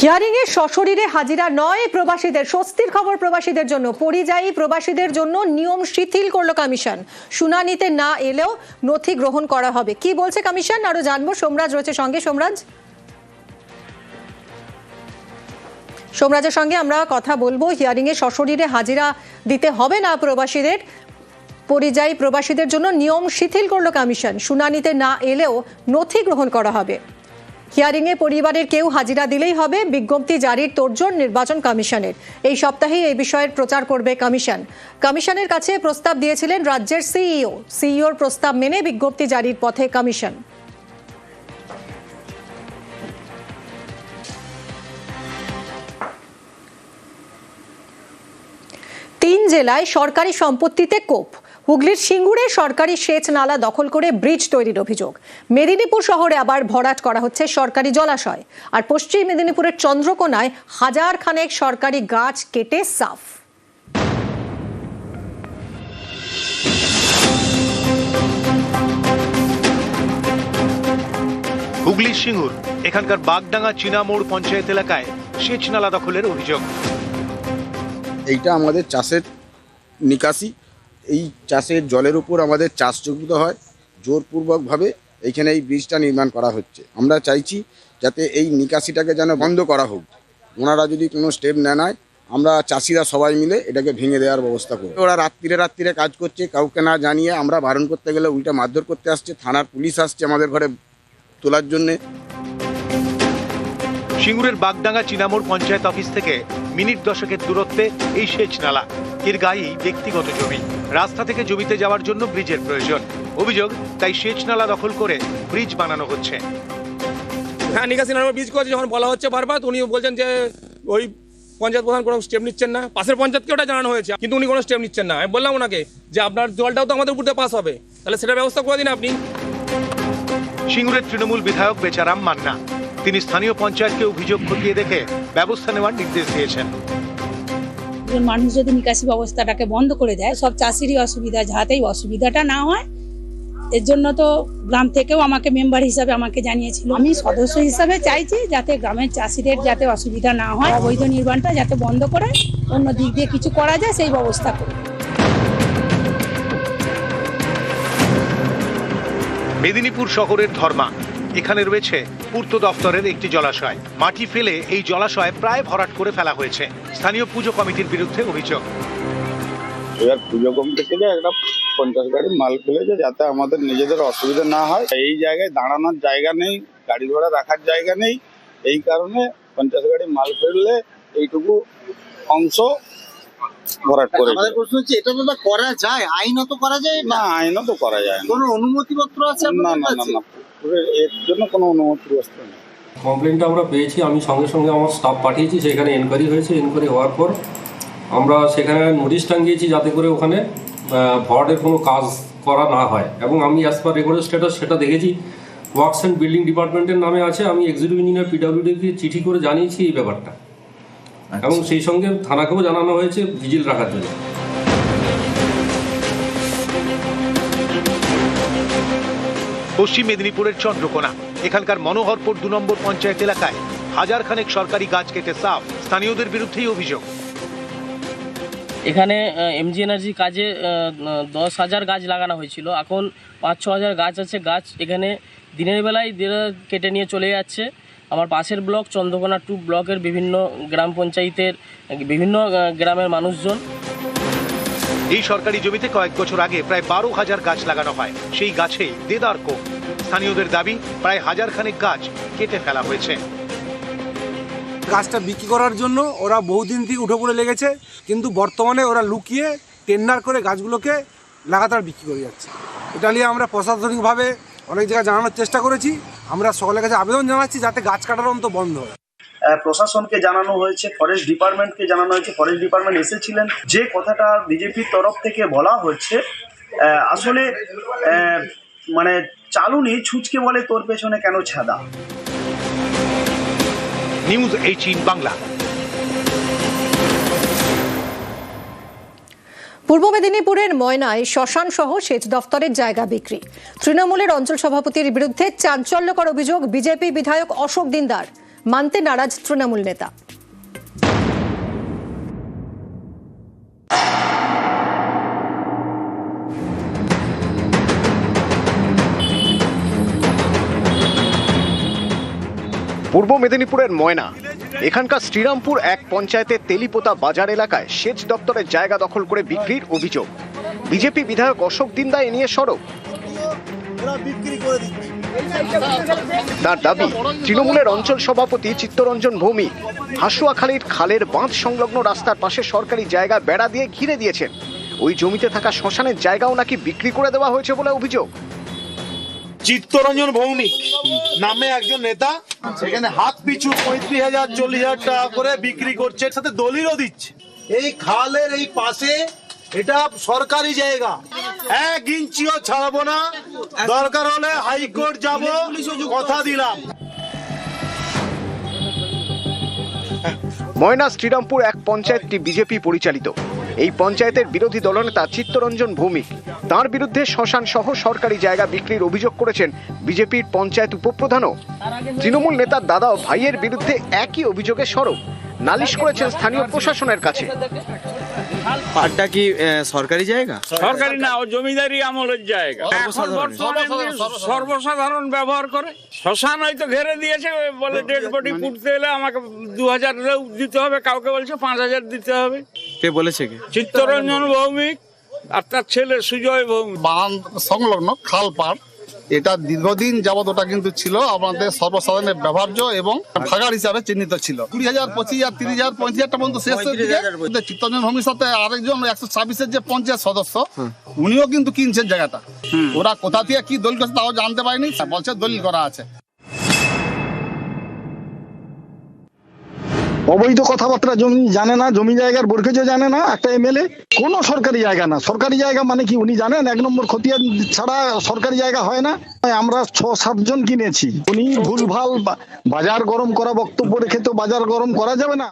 Hearing এ সশরীরে হাজিরা নয় প্রবাসীদের, স্বস্তির খবর প্রবাসীদের জন্য। পরিযায়ী প্রবাসীদের জন্য নিয়ম শিথিল করল কমিশন। শুনানিতে না এলেও নথি গ্রহণ করা হবে। কি বলছে কমিশন? আরও জানব। সোমরাজ রয়েছে সঙ্গে। সোমরাজ? সোমরাজের সঙ্গে আমরা কথা বলব। হিয়ারিং এ সশরীরে হাজিরা দিতে হবে না প্রবাসীদের। পরিযায়ী প্রবাসীদের জন্য নিয়ম শিথিল করল কমিশন। শুনানিতে না এলেও নথি গ্রহণ করা হবে। হিয়ারিংয়ে পরিবারের কেউ হাজিরা দিলেই হবে বিজ্ঞপ্তি জারির তোড়জোড় নির্বাচন কমিশনের। এই সপ্তাহেই এই বিষয়ের প্রচার করবে কমিশন। কমিশনের কাছে প্রস্তাব দিয়েছিলেন রাজ্যের সিইও। সিইওর প্রস্তাব মেনে বিজ্ঞপ্তি জারির পথে কমিশন। তিন জেলায় সরকারি সম্পত্তিতে কোপ। হুগলির সিঙ্গুরে সরকারি সেচ নালা দখল করে ব্রিজ তৈরির অভিযোগ। মেদিনীপুর শহরে আবার ভরাট করা হচ্ছে সরকারি জলাশয়। আর পশ্চিম মেদিনীপুরের চন্দ্রকোনায় হাজার খানেক সরকারি গাছ কেটে সাফ। হুগলির সিঙ্গুর এখানকার বাগডাঙ্গা চীনামোড় পঞ্চায়েত এলাকায় সেচ নালা দখলের অভিযোগ। এইটা আমাদের চাষের নিকাশি এই চাষের জলের উপর আমাদের চাষ যোগ্যতা হয়, জোরপূর্বকভাবে এইখানে এই ব্রিজটা নির্মাণ করা হচ্ছে। আমরা চাইছি যাতে এই নিকাশিটাকে যেন বন্ধ করা হোক। ওনারা যদি কোনো স্টেপ না নেয়, আমরা চাষিরা সবাই মিলে এটাকে ভেঙে দেওয়ার ব্যবস্থা করব। ওরা রাত্রিরে রাত্রিরে কাজ করছে, কাউকে না জানিয়ে আমরা বারণ করতে গেলে উল্টা মারধর করতে আসছে, থানার পুলিশ আসছে আমাদের ঘরে তোলার জন্যে। সিঙ্গুরের বাগডাঙ্গা চীনামোড় পঞ্চায়েত অফিস থেকে মিনিট দশকের দূরত্বে এই সেচ নালা এর গায়েই ব্যক্তিগত জমি। রাস্তা থেকে জমিতে যাওয়ার জন্য ব্রিজের প্রয়োজন। অভিযোগ তাই সেচ নালা দখল করে ব্রিজ বানানো হচ্ছে। হ্যাঁ নিকাশি নামে বীজ করেছে যখন বলা হচ্ছে বারবার উনি বলছেন যে ওই পঞ্চায়েত প্রধান কোনো স্টেপ নিচ্ছেন না। পাশের পঞ্চায়েতকে ওটা জানানো হয়েছে কিন্তু উনি কোনো স্টেপ নিচ্ছেন না। আমি বললাম ওনাকে যে আপনার জলটাও তো আমাদের উপর পাস হবে। তাহলে সেটা ব্যবস্থা করে দিন আপনি। সিঙ্গুরের তৃণমূল বিধায়ক বেচারাম মান্না। তিনি স্থানীয় পঞ্চায়েতকে অভিযোগ খতিয়ে দেখে ব্যবস্থা নেওয়ার নির্দেশ দিয়েছেন। মানুষ যদি নিকাশি ব্যবস্থাটাকে বন্ধ করে দেয় সব চাষিরই অসুবিধা যাতেই অসুবিধাটা না হয় এর জন্য তো গ্রাম থেকেও আমাকে মেম্বার হিসাবে আমাকে জানিয়েছিল। আমি সদস্য হিসাবে চাইছি যাতে গ্রামের চাষিদের যাতে অসুবিধা না হয় অবৈধ নির্মাণটা যাতে বন্ধ করে অন্য দিক দিয়ে কিছু করা যায় সেই ব্যবস্থা করুন। মেদিনীপুর শহরের ধর্মা এখানে রয়েছে পূর্ত দফতরের একটি জলাশয়। মাটি ফেলে এই জলাশয় প্রায় ভরাট করে ফেলা হয়েছে। স্থানীয় পুজো কমিটির বিরুদ্ধে অভিযোগ। এবার পুজো কমিটি থেকে একটা পঞ্চাশ গাড়ি মাল ফেলেছে যাতে আমাদের নিজেদের অসুবিধা না হয়। এই জায়গায় দাঁড়ানোর জায়গা নেই, গাড়ি ঘোড়া রাখার জায়গা নেই। এই কারণে পঞ্চাশ গাড়ি মাল ফেললে এইটুকু অংশ ভরাট করে আমাদের প্রশ্ন হচ্ছে এটা তো করা যায়? আইনত করা যায় না না করা যায় না। কোনো অনুমতিপত্র আছে না না না না। এর জন্য কোনো অনুমতি নেই। কমপ্লেনটা আমরা পেয়েছি আমি সঙ্গে সঙ্গে আমার স্টাফ পাঠিয়েছি সেখানে এনকোয়ারি হয়েছে এনকোয়ারি হওয়ার পর আমরা সেখানে নোটিশ টাঙ্গিয়েছি যাতে করে ওখানে ভরাটের কোনো কাজ করা না হয়। এবং আমি অ্যাজ পার রেকর্ডের স্ট্যাটাস সেটা দেখেছি ওয়ার্কস অ্যান্ড বিল্ডিং ডিপার্টমেন্টের নামে আছে আমি এক্সিকিউটিভ ইঞ্জিনিয়ার পিডব্লিউডিকে চিঠি করে জানিয়েছি এই ব্যাপারটা। এবং সেই সঙ্গে থানাকেও জানানো হয়েছে ভিজিল রাখার জন্য। পশ্চিম মেদিনীপুরের চন্দ্রকোনা। এখানকার মনোহরপুর দু নম্বর পঞ্চায়েত এলাকায় হাজার খানেক সরকারি গাছ কেটে সাফ স্থানীয়দের বিরুদ্ধেই অভিযোগ। এখানে এমজি এনার্জি কাজে দশ হাজার গাছ লাগানো হয়েছিল। এখন পাঁচ ছ হাজার গাছ আছে। গাছ এখানে দিনের বেলায় কেটে নিয়ে চলে যাচ্ছে। আমার পাশের ব্লক চন্দ্রকোনা টু ব্লকের বিভিন্ন গ্রাম পঞ্চায়েতের বিভিন্ন গ্রামের মানুষজন। এই সরকারি জমিতে কয়েক বছর আগে প্রায় বারো হাজার গাছ লাগানো হয়। সেই গাছেই দেদার কোপ। স্থানীয়দের দাবি প্রায় হাজার খানেক গাছ কেটে ফেলা হয়েছে। গাছটা বিক্রি করার জন্য ওরা বহুদিন থেকে উঠে পড়ে লেগেছে কিন্তু বর্তমানে ওরা লুকিয়ে টেন্ডার করে গাছগুলোকে লাগাতার বিক্রি করে যাচ্ছে। এটা নিয়ে আমরা প্রশাসনিকভাবে অনেক জায়গায় জানানোর চেষ্টা করেছি। আমরা সকলের কাছে আবেদন জানাচ্ছি যাতে গাছ কাটার অন্ত বন্ধ হয়। প্রশাসনকে জানানো হয়েছে ফরেস্ট ডিপার্টমেন্টকে জানানো হয়েছে ফরেস্ট ডিপার্টমেন্ট এসেছিলেন। যে কথাটা বিজেপির তরফ থেকে বলা হচ্ছে আসলে মানে চালুনি ছুচকে বলে তোর পেছনে কেন ছাদা? নিউজ এইচিন বাংলা পূর্ব মেদিনীপুরের ময়নায় শ্মশান সহ সেচ দফতরের জায়গা বিক্রি। তৃণমূলের অঞ্চল সভাপতির বিরুদ্ধে চাঞ্চল্যকর অভিযোগ বিজেপি বিধায়ক অশোক দিনদার। মানতে নারাজ তৃণমূল নেতা। পূর্ব মেদিনীপুরের ময়না এখানকার শ্রীরামপুর এক পঞ্চায়েতের তেলিপোতা বাজার এলাকায় সেচ দপ্তরের জায়গা দখল করে বিক্রির অভিযোগ। বিজেপি বিধায়ক অশোক দিন্দা এ নিয়ে সরব। তার দাবি, তৃণমূলের অঞ্চল সভাপতি চিত্তরঞ্জন ভৌমি হাসুয়াখালীর খালের বাঁধ সংলগ্ন রাস্তার পাশে সরকারি জায়গা বেড়া দিয়ে ঘিরে দিয়েছেন। ওই জমিতে থাকা শ্মশানের জায়গাও নাকি বিক্রি করে দেওয়া হয়েছে বলে অভিযোগ। চিত্তরঞ্জন ভৌমিক নামে একজন নেতা। সেখানে হাত পিছু পঁয়ত্রিশ হাজার, চল্লিশ হাজার টাকা করে বিক্রি করছে। এর সাথে দলিলও দিচ্ছে। এই খালের এই পাশে এটা সরকারি জায়গা। এক ইঞ্চিও ছাড়বো না। দরকার হলে হাইকোর্ট যাব। কথা দিলাম। ময়না শ্রীরামপুর এক পঞ্চায়েতটি বিজেপি পরিচালিত। এই পঞ্চায়েতের বিরোধী দলনেতা চিত্তরঞ্জন ভৌমিক। তার বিরুদ্ধে শ্মশান সহ সরকারি জায়গা বিক্রির অভিযোগ করেছেন বিজেপির পঞ্চায়েত উপপ্রধানও। তৃণমূল নেতার দাদা ও ভাইয়ের বিরুদ্ধে একই অভিযোগে সরব। নালিশ করেছেন স্থানীয় প্রশাসনের কাছে। পাটটা কি আহ, সরকারি জায়গা? সরকারি না ও জমিদারি আমলের জায়গা। এখন বর্তমানে সর্বসাধারণ ব্যবহার করে। শ্মশান হয়তো ঘেরে দিয়েছে বলে ডেড বডি পুড়তে এলে আমাকে দু হাজার দিতে হবে কাউকে বলছে পাঁচ হাজার দিতে হবে। কে বলেছে কি? চিত্তরঞ্জন ভৌমিক আর তার ছেলে সুজয় ভৌমিক। বান সংলগ্ন খাল পাড়। এটা দীর্ঘদিন যাবৎ ওটা কিন্তু ছিল আমাদের সর্বসাধারণের ব্যবহার্য এবং ভাগার হিসাবে চিহ্নিত ছিল। কুড়ি হাজার পঁচিশ হাজার তিরিশ হাজার পঁয়ত্রিশ হাজার পর্যন্ত শেষ দিকে চিত্তরঞ্জন ভূমির সাথে আরেকজন একশো ছাব্বিশের যে পঞ্চায়েত সদস্য উনিও কিন্তু কিনছেন জায়গাটা। ওরা কোথা থেকে কি দলিল করছে তাও জানতে পারিনি। বলছে দলিল করা আছে। অবৈধ কথাবার্তা জমি জানে না, জমি জায়গার বরখেজও জানে না, একটা এমএলএ। কোনো সরকারি জায়গা না। সরকারি জায়গা মানে কি? উনি জানেন, এক নম্বর খতিয়ান ছাড়া সরকারি জায়গা হয় না। আমরা ছ সাতজন কিনেছি। উনি ভুলভাল বাজার গরম করা বক্তব্য রেখে তো বাজার গরম করা যাবে না,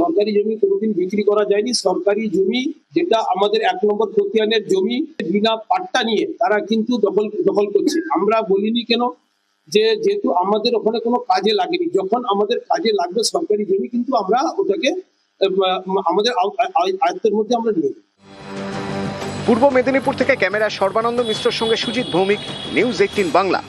সরকারি জমি কোনোদিন বিক্রি করা যায়নি। সরকারি জমি যেটা আমাদের এক নম্বর খতিয়ানের জমি, বিনা পাট্টা নিয়ে তারা কিন্তু দখল দখল করছে। আমরা বলিনি কেন? যে যেহেতু আমাদের ওখানে কোনো কাজে লাগেনি যখন আমাদের কাজে লাগবে সরকারি জমি কিন্তু আমরা ওটাকে আমাদের আয়ত্তের মধ্যে আমরা নিয়ে পূর্ব মেদিনীপুর থেকে ক্যামেরা সর্বানন্দ মিশ্রর সঙ্গে সুজিত ভৌমিক নিউজ এইটিন বাংলা।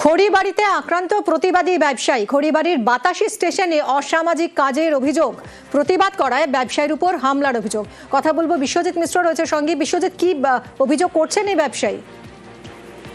খড়িবাড়িতে আক্রান্ত প্রতিবাদী ব্যবসায়ী খড়িবাড়ির বাতাসি স্টেশনে অসামাজিক কাজের অভিযোগ। প্রতিবাদ করায় ব্যবসায়ীর উপর হামলার অভিযোগ। কথা বলব বিশ্বজিৎ মিশ্র রয়েছে সঙ্গে। বিশ্বজিৎ কি অভিযোগ করছেন এই ব্যবসায়ী?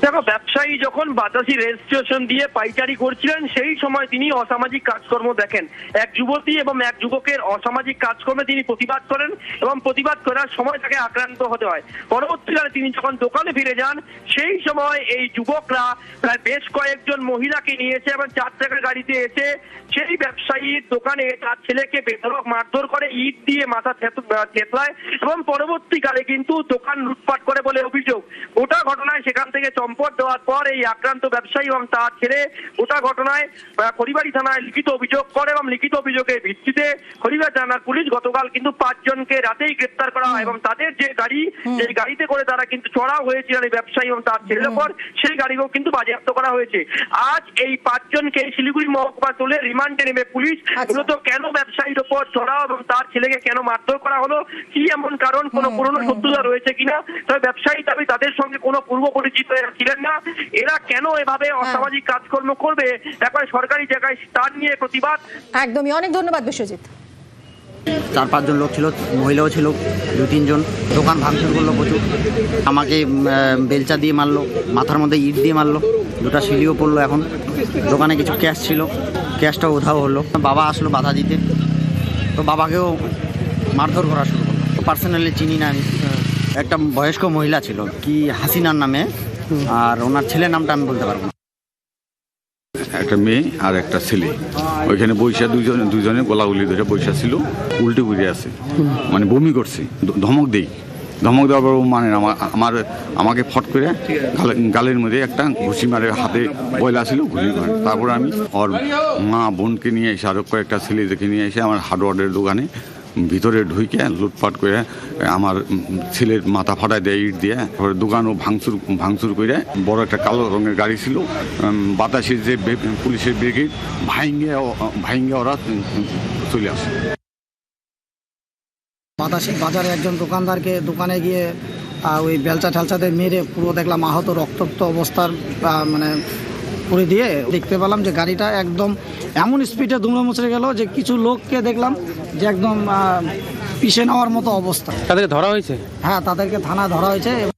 দেখো, ব্যবসায়ী যখন বাতাসি রেল স্টেশন দিয়ে পাইকারি করছিলেন, সেই সময় তিনি অসামাজিক কাজকর্ম দেখেন। এক যুবতী এবং এক যুবকের অসামাজিক কাজকর্মে তিনি প্রতিবাদ করেন এবং প্রতিবাদ করার সময় তাকে আক্রান্ত হতে হয়। পরবর্তীকালে তিনি যখন দোকানে ফিরে যান, সেই সময় এই যুবকরা প্রায় বেশ কয়েকজন মহিলাকে নিয়েছে এবং চার চাকার গাড়িতে এসে সেই ব্যবসায়ীর দোকানে তার ছেলেকে বেধরক মারধর করে ইট দিয়ে মাথা থেত- থেতলায় এবং পরবর্তীকালে কিন্তু দোকান লুটপাট করে বলে অভিযোগ। গোটা ঘটনায় সেখান থেকে চম্পট দেওয়ার পর এই আক্রান্ত ব্যবসায়ী এবং তার ছেলে গোটা ঘটনায় আহ, খড়িবাড়ি থানায় লিখিত অভিযোগ করে এবং লিখিত অভিযোগের ভিত্তিতে খড়িবাড়ি থানার পুলিশ গতকাল কিন্তু পাঁচজনকে রাতেই গ্রেপ্তার করা হয় এবং তাদের যে গাড়ি যে গাড়িতে করে তারা কিন্তু চড়াও হয়েছিল এই ব্যবসায়ী এবং তার ছেলের উপর সেই গাড়িকেও কিন্তু বাজেয়াপ্ত করা হয়েছে। আজ এই পাঁচজনকে শিলিগুড়ি মহকুমা তুলে রিমান্ডে নেবে পুলিশ। মূলত কেন ব্যবসায়ীর ওপর চড়াও এবং তার ছেলেকে কেন মারধর করা হলো? কি এমন কারণ কোনো পুরনো শত্রুতা রয়েছে কিনা? তবে ব্যবসায়ী দাবি তাদের সঙ্গে কোনো পূর্ব পরিচিত ছিলেন না। এরা কেন এভাবে অসামাজিক কাজকর্ম করবে? একবার সরকারি জায়গায় তার নিয়ে প্রতিবাদ। একদমই। অনেক ধন্যবাদ বিশ্বজিৎ। চার পাঁচজন লোক ছিল মহিলাও ছিল দু তিনজন দোকান ভাঙচুর করল প্রচুর। আমাকে বেলচা দিয়ে মারলো মাথার মধ্যে ইট দিয়ে মারলো দুটো সিঁড়িও পড়ল এখন। দোকানে কিছু ক্যাশ ছিল ক্যাশটা উধাও হলো। বাবা আসলো বাধা দিতে। তো বাবাকেও মারধর করা শুরু করল। পার্সোনালি চিনি না আমি। একটা বয়স্ক মহিলা ছিল কি হাসিনার নামে আর ওনার ছেলের নামটা আমি বলতে পারব একটা মেয়ে আর একটা ছেলে। ওইখানে বৈশা দুজনে দুজনে গোলাগুলি ধরে বৈশা ছিল, উল্টে ঘুরে আছে মানে বমি করছে ধমক দেই। ধমক দেওয়ার পর মানে আমার আমাকে ফট করে গালে- গালের মধ্যে একটা ঘুষি মারে, হাতে বয়লা ছিল, ঘুষি মারে। তারপর আমি ওর মা বোনকে নিয়ে এসে আরও কয়েকটা ছেলে দেখে নিয়ে এসে আমার হার্ডওয়ার্ডের দোকানে ভিতরে ঢুকে লুটপাট করে আমার ছেলের মাথা ফাটায় দেয় ইট দিয়ে। তারপরে দোকানও ভাঙচুর ভাঙচুর করে। বড় একটা কালো রঙের গাড়ি ছিল। বাতাসের যে পুলিশের ব্রিগেড ভাইঙ্গে ভাইঙ্গে ওরা চলে আসে। বাতাসি বাজারে একজন দোকানদারকে দোকানে গিয়ে ওই বেলচা ঠেলচাতে মেরে পুরো দেখলাম আহত রক্তাক্ত অবস্থার মানে করে দিয়ে দেখতে পেলাম যে গাড়িটা একদম এমন স্পিডে দুমড়ে মুচড়ে গেল যে কিছু লোককে দেখলাম যে একদম আহ, পিষে নেওয়ার মতো অবস্থা। তাদেরকে ধরা হয়েছে? হ্যাঁ তাদেরকে থানা ধরা হয়েছে।